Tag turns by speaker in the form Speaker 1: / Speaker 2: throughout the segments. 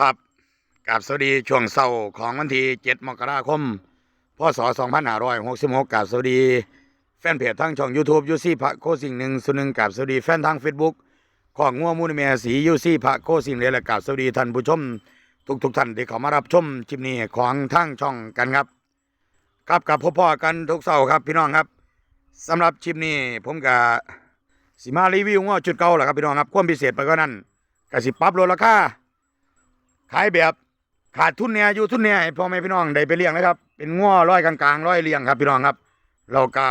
Speaker 1: ครับกับสวัสดีช่วงเศร้าของวันที่ 7 มกราคม พศ 2566กับสวัสดี แฟนเพจทั้งช่อง YouTube ยูซี่พระโคสิ่งหนึ่งส่วนหนึ่งกับสวัสดีแฟนทาง Facebook ของงัวมูลเมียสียูซี่พระโคสิ่งเลยและกับสวัสดีท่านผู้ชม ทุกทุกๆท่านที่เข้ามารับชมคลิปนี้ของทั้งช่องกันครับ ครับกับพ่อพ่อกันทุกเสาร์ครับพี่น้องครับสำหรับคลิปนี้ผมกับสิมารีวิวงัวจุดเก่าแหละครับพี่น้องครับความพิเศษไปก็นั่นก็สิปรับลดราคา ขายแบบขาดทุนเนี่ยอยู่ทุนเนี่ยให้พ่อแม่พี่น้องได้ไปเลี้ยงนะครับ เป็นง้อร้อยกลางๆร้อยเลี้ยงครับพี่น้องครับ เราก็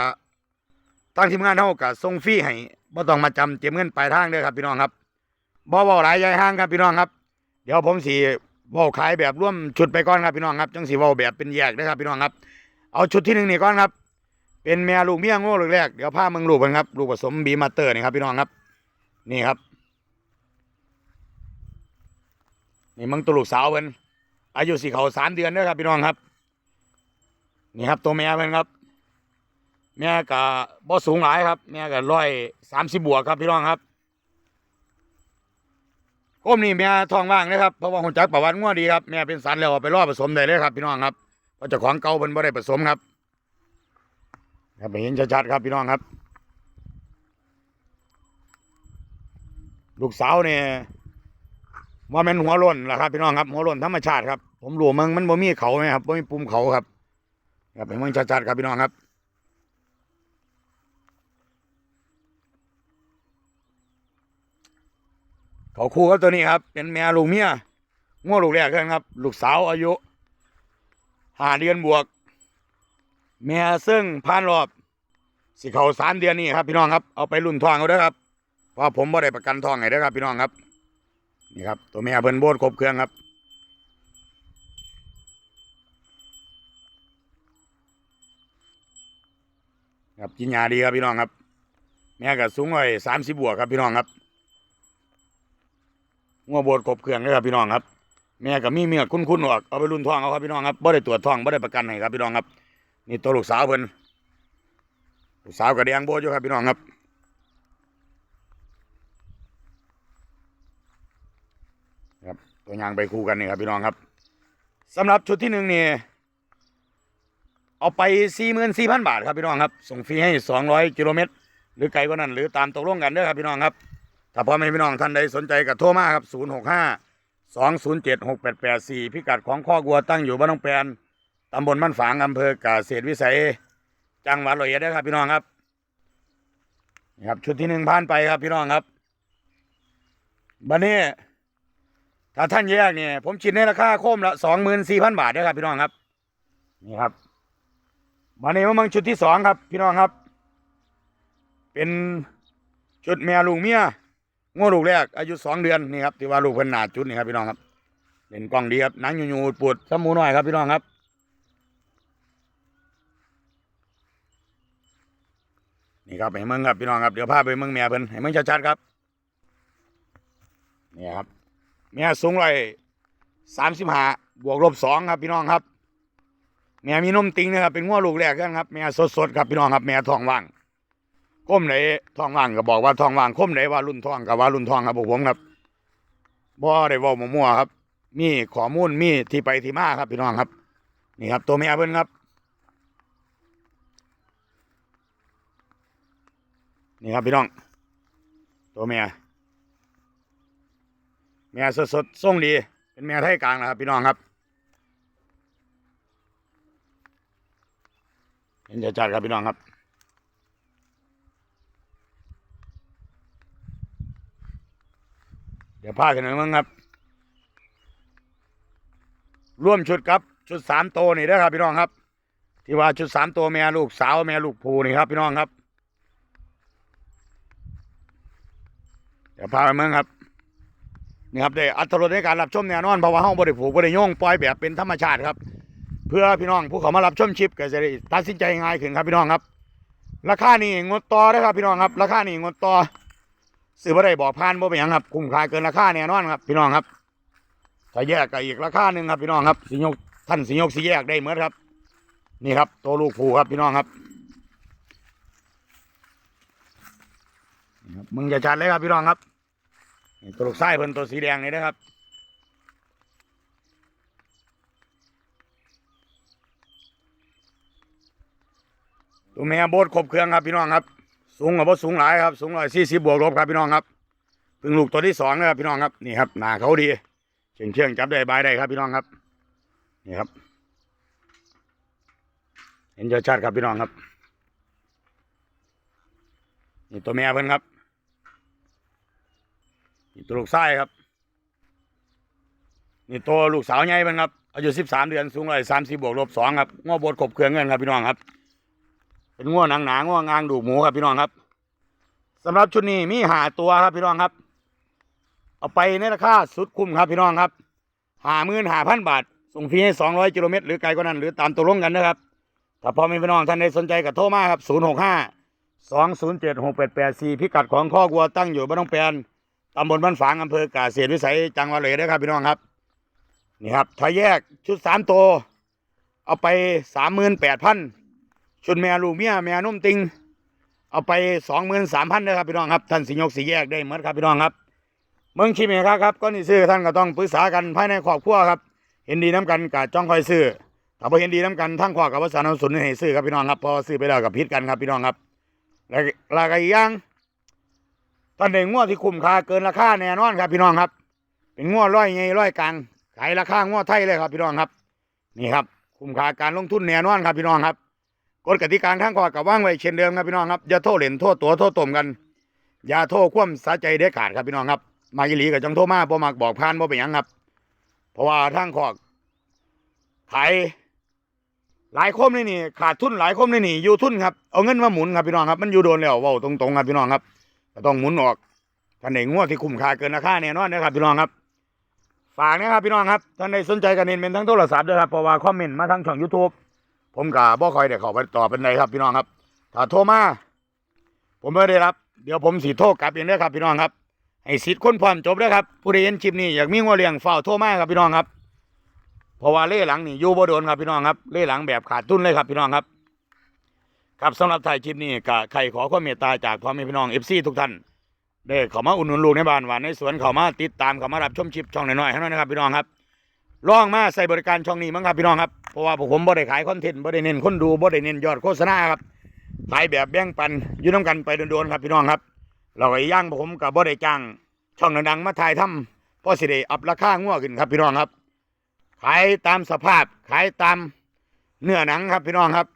Speaker 1: ตั้งทีมงานเท่ากับส่งฟรีให้บ่ต้องมาจำเจ็บเงินปลายทางเด้อครับพี่น้องครับบ่เว้าหลายยายห้างครับพี่น้องครับ เดี๋ยวผมสิเว้าขายแบบร่วมชุดไปก่อนครับพี่น้องครับจังสิเว้าแบบเป็นแยกนะครับพี่น้องครับ เอาชุดที่หนึ่งนี่ก่อนครับ เป็นแม่ลูกเมียโง่ลูกแรกเดี๋ยวพามึงลูกกันครับลูกผสมบีมาเตอร์นี่ครับพี่น้องครับ นี่ครับ นี่มึงตัวลูกสาวเพิ่นอายุสี่เขาสามเดือนเด้อครับพี่น้องครับ นี่ครับตัวแม่เพิ่นครับ แม่ก็บ่สูงหลายครับ แม่ก็ร้อยสามสิบบวกครับพี่น้องครับโคมนี่แม่ท้องว่างนะครับเพราะว่าหุ่นจักประวัติงัวดีครับแม่เป็นสันแล้วเอาไปรอผสมได้เลยครับ พี่น้องครับเพราะเจ้าของเก่าเพิ่นบ่ได้ผสมครับครับเห็นชัดๆครับพี่น้องครับ ลูกสาวเนี่ย ว่าแมันหัวล้นล่ะครับพี่น้องครับหัวล้นธรรมชาติครับผมรู้มึงมันบ่มีเขาไหมครับบ่มีปุ่มเขาครับครับเป็นเมืองชัดๆครับพี่น้องครับเขาคู่กับตัวนี้ครับ เป็นแม่ลูกเมียงัวลูกแรกกันครับ ลูกสาวอายุห้าเดือนบวก แม่ซึ่งผ่านรอบสิเขาสามเดือนนี่ครับพี่น้องครับเอาไปรุ่นทองเอาด้อครับเพราะผมบ่ได้ประกันทองให้เด้อครับพี่น้องครับ นี่ครับ ตัวแม่เพิ่นโบดครบเครื่องครับ ครับกินยาดีครับพี่น้องครับ แม่ก็สูงไว้สามสิบบวกครับพี่น้องครับงัวโบดครบเครื่องเลยครับพี่น้องครับแม่ก็มีเมียคุ้นๆออกเอาไปรุ่นทองเอาครับพี่น้องครับบ่ได้ตรวจทองบ่ได้ประกันให้ครับพี่น้องครับ นี่ตัวลูกสาวเพิ่นลูกสาวก็แดงโบดอยู่ครับพี่น้องครับ ครับ ตัวยางไปคู่กันนี่ครับพี่น้องครับสำหรับชุดที่หนึ่งนี่เอาไปสี่หมื่นสี่พันบาทครับพี่น้องครับ ส่งฟรีให้สองร้อยกิโลเมตร หรือไกลกว่านั้น หรือตามตกลงกันเด้อครับพี่น้องครับ ถ้าพ่อแม่พี่น้องท่านใดสนใจก็โทรมาครับศูนย์หกห้าสองศูนย์เจ็ดหกแปดแปดสี่พิกัดของข้อกัวตั้งอยู่บ้านน้องแปนตำบลบ้านฝางอำเภอกาเกษวิสัย จังหวัดร้อยเอ็ดเด้อครับพี่น้องครับนะครับชุดที่หนึ่งผ่านไปครับพี่น้องครับบันนี้ ถ้าท่านแยกเนี่ยผมชิดในราคาโคมละสองหมื่นสี่พันบาทนะครับ พี่น้องครับ นี่ครับมาในมาเมืองชุดที่สองครับ พี่น้องครับ เป็นชุดแม่ลูกเมียง้อลูกแรกอายุสองเดือนนี่ครับที่ว่าลูกเพิ่นหนาจุดนี่ครับพี่น้องครับเล่นกล้องดีครับหนังยูๆปวดสมูหน่อยครับพี่น้องครับนี่ครับให้เมืองครับพี่น้องครับเดี๋ยวพาไปเมืองแม่เพิ่นให้เมืองชัดๆครับนี่ครับ แม่สูงร้อยสามสิบห้าบวกลบสองครับพี่น้องครับ แม่มีนมติงนะครับเป็นง้อลูกแรกกันครับแม่สดๆครับพี่น้องครับ แม่ท้องว่างก้มไหนท้องว่างก็บอกว่าท้องว่างก้มไหนว่ารุ่นท้องก็ว่ารุ่นท้องครับพวกผมครับบ่ได้ว่ามั่วครับ มีข้อมูลมีที่ไปที่มาครับพี่น้องครับ นี่ครับ ตัวแม่เพิ่นครับ นี่ครับพี่น้อง ตัวแม่ แม่สดสดส่งดี เป็นแม่ไทยกลางนะครับ พี่น้องครับ เห็นจัดครับพี่น้องครับเดี๋ยวพากันหน่อยมั้งครับ ร่วมชุดครับ ชุดสามโตวนี่เด้อครับ พี่น้องครับ ที่ว่าชุดสามตัวแม่ลูกสาวแม่ลูกผูนี่ครับ พี่น้องครับ เดี๋ยวพาไปมืองครับ นี่ครับได้อัตรสในการรับชมแน่นอนเพราะว่าห้องบริผูกบริโยงปล่อยแบบเป็นธรรมชาติครับ เพื่อพี่น้องผู้เขามารับชมชิปก็จะได้ตัดสินใจง่ายขึ้นครับพี่น้องครับ ราคานี่งดต่อนะครับพี่น้องครับ ราคานี่งดต่อซื้อบ่ได้บอกผ่านบ่เป็นหยังครับคุ้มค่าเกินราคาแน่นอนครับ พี่น้องครับถ้าแยกก็อีกราคาหนึ่งครับพี่น้องครับสิยกท่านสิยกสิแยกได้เหมือนครับ นี่ครับตัวลูกผูครับพี่น้องครับนี่ครับมึงจะชัดเลยครับพี่น้องครับ ตัวลูกไส้เพิ่นตัวสีแดงนี่นะครับตัวแม่โบดขบเครื่องครับพี่น้องครับ สูงกับว่าสูงหลายครับสูงร้อยสี่สิบวกลบครับพี่น้องครับพึ่งลูกตัวที่สองนะครับพี่น้องครับนี่ครับหนาเขาดีเชิงเชื่องจับได้บายได้ครับพี่น้องครับนี่ครับ เห็นยอดชาติครับพี่น้องครับนี่ตัวแม่เพิ่นครับ ตัวลูกไส้ครับ นี่ตัวลูกสาวใหญ่เพิ่นครับ อายุสิบสามเดือนสูงร้อยสามสิบบวกลบสองครับง้อบดขบเครื่องเงินครับพี่น้องครับ เป็นง้อหนังหนาง้องางดูหมูครับพี่น้องครับสำหรับชุดนี้มีหาตัวครับพี่น้องครับ เอาไปในราคาสุดคุ้มครับพี่น้องครับหาหมื่นหาพันบาท ส่งฟรีให้สองร้อยกิโลเมตรหรือไกลกว่านั้น หรือตามตัวลงกันนะครับ ถ้าพอมีพี่น้องท่านใดสนใจก็โทรมาครับศูนย์หกห้าสองศูนย์เจ็ดหกแปดแปดสี่พิกัดของข้อกวัวตั้งอยู่บ้านน้องแปน ตำบลบ้านฝางอำเภอกาเสียดวิสัยจังหวัดเลยนะครับพี่น้องครับ นี่ครับถ้าแยกชุดสามตัวเอาไปสามหมื่นแปดพันชุดแม่ลูกเมียแม่นุ่มติง เอาไปสองหมื่นสามพันนะครับพี่น้องครับ ท่านสิยกสีแยกได้เหมือนครับพี่น้องครับเมืองชิมเองครับครับก็นี่ซื้อท่านก็ต้องปรึกษากันภายในครอบครัวครับ เห็นดีน้ำกันกะจ้องคอยซื้อถ้าพอเห็นดีน้ำกันทั้งขวากับวัสานนสุนให้ซื้อครับพี่น้องครับพอซื้อไปแล้วกับพิษกันครับพี่น้องครับ แล้วแล้วก็อีกอย่าง ท่านเด้งวดที่คุ้มค่าเกินราคาแน่นอนครับ พี่น้องครับ เป็นงวดร้อยไงร้อยกลางขายราคางวดไทยเลยครับ พี่น้องครับ นี่ครับ คุ้มค่าการลงทุนแน่นอนครับพี่น้องครับกฎกติกาทั้งขวากับว่างไว้เช่นเดิมครับพี่น้องครับอย่าโทษเหรียญโทษตัวโทษตมกัน อย่าโทษคว่ำสาใจเด็ดขาดครับพี่น้องครับ มาอีหลีกับจังโทษมาบ่มักบอกพานบ่เป็นยังครับ เพราะว่าทางขอกขายหลายคมนี่นี่ขาดทุนหลายคมนี่นี่อยู่ทุนครับเอาเงินมาหมุนครับพี่น้องครับมันอยู่โดนแล้วว้าตรงๆครับพี่น้องครับ ก็ต้องหมุนออกท่านใดงวดที่คุ้มค่าเกินราคาแน่นอนนะครับพี่น้องครับ ฝากนะครับพี่น้องครับท่านใดสนใจกันเน้นเป็นทั้งโทรศัพท์ด้วยครับเพราะว่าคอมเมนต์มาทางช่อง YouTube ผมกับบ่คอยได้เขอไปตอบเป็นไรครับพี่น้องครับ ถ้าโทรมาผมไม่ได้รับ เดี๋ยวผมสีโทรกลับเองเด้ครับพี่น้องครับให้สิทธิ์คนพร้อมจบด้วยครับผู้ใดเห็นคลิปนี้อยากมีงัวเลี้ยงเฝ้าโทรมาครับพี่น้องครับเพราะว่าเล่หลังนี่อยู่บ่โดนครับพี่น้องครับเล่หลังแบบขาดทุนเลยครับพี่น้องครับ ครับสำหรับถ่ายคลิปนี้ก็ใครขอความเมตตาจากพ่อแม่พี่น้องเอฟซีทุกท่านได้เข้ามาอุดหนุนลูกในบ้านหวานในสวนเข้ามาติดตามเขามารับชมคลิปช่องน้อยๆให้หน่อยนะครับพี่น้องครับลองมาใส่บริการช่องนี้มั้งครับพี่น้องครับเพราะว่าผมบ่ได้ขายคอนเทนต์บ่ได้เน้นคนดูบ่ได้เน้นยอดโฆษณาครับขายแบบแบ่งปันอยู่น้ำกันไปโดนๆครับพี่น้องครับเราก็อีกอย่างผมกับบ่ได้จ้างช่องดังๆมาถ่ายทำพราะสิได้อัพราคางัวขึ้นครับพี่น้องครับ ขายตามสภาพขายตามเนื้อหนังครับพี่น้องครับ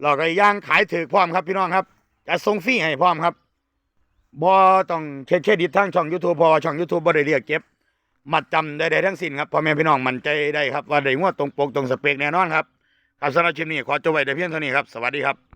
Speaker 1: เราก็ย่างขายถือพร้อมครับพี่น้องครับจะส่งฟรีให้พร้อมครับบอต้องเช็คเครดิตทางช่องยูทูบพอช่องยูทูบบริเรียกเก็บ มัดจำใดๆทั้งสิ้นครับพ่อแม่พี่น้องมั่นใจได้ครับว่าได้งวดตรงปกตรงสเปกแน่นอนครับครับสำหรับคลิปนี้ขอจบไว้แต่เพียงเท่านี้ครับสวัสดีครับ